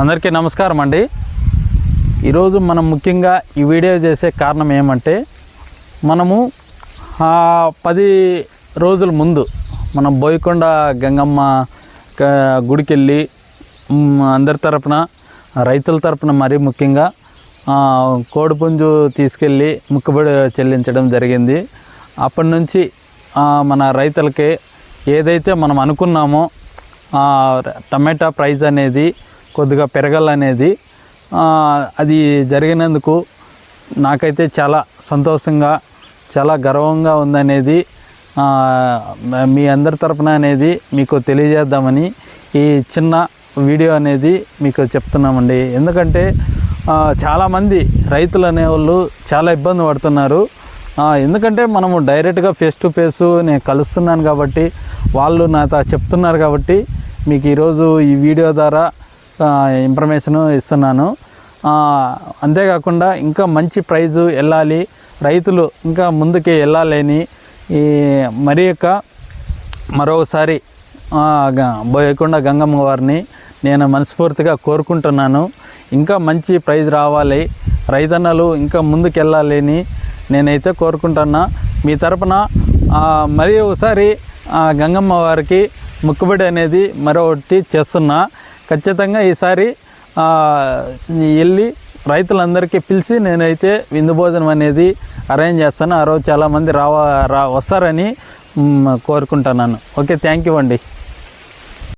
అందరికీ నమస్కారం అండి. ఈరోజు మనం ముఖ్యంగా ఈ వీడియో చేసే కారణం ఏమంటే మనము పది రోజుల ముందు మనం బోయకొండ గంగమ్మ గుడికి వెళ్ళి అందరి తరపున రైతుల తరపున మరీ ముఖ్యంగా కోడిపుంజు తీసుకెళ్ళి ముక్కుబడి చెల్లించడం జరిగింది. అప్పటి నుంచి మన రైతులకి ఏదైతే మనం అనుకున్నామో టమాటా ప్రైస్ అనేది కొద్దిగా పెరగాలనేది అది జరిగినందుకు నాకైతే చాలా సంతోషంగా చాలా గర్వంగా ఉందనేది మీ అందరి తరపున అనేది మీకు తెలియజేద్దామని ఈ చిన్న వీడియో అనేది మీకు చెప్తున్నామండి. ఎందుకంటే చాలామంది రైతులు అనేవాళ్ళు చాలా ఇబ్బంది పడుతున్నారు. ఎందుకంటే మనము డైరెక్ట్గా ఫేస్ టు ఫేస్ నేను కలుస్తున్నాను కాబట్టి వాళ్ళు నాతో చెప్తున్నారు కాబట్టి మీకు ఈరోజు ఈ వీడియో ద్వారా ఇన్ఫర్మేషన్ ఇస్తున్నాను. అంతేకాకుండా ఇంకా మంచి ప్రైజు వెళ్ళాలి. రైతులు ఇంకా ముందుకే వెళ్ళాలని ఈ మరి యొక్క మరొకసారి గ- బోయకొండ గంగమ్మ వారిని నేను మనస్ఫూర్తిగా కోరుకుంటున్నాను. ఇంకా మంచి ప్రైజ్ రావాలి. రైతన్నలు ఇంకా ముందుకెళ్ళాలని నేనైతే కోరుకుంటున్నా. మీ తరపున ఆ, మరి ఒకసారి గంగమ్మ వారికి ముక్కుబడి అనేది మరొకటి చేస్తున్నా. ఖచ్చితంగా ఈసారి వెళ్ళి రైతులందరికీ పిలిచి నేనైతే విందు భోజనం అనేది అరేంజ్ చేస్తాను. ఆ రోజు చాలామంది రావా రా వస్తారని కోరుకుంటున్నాను. ఓకే థ్యాంక్ యూ అండి.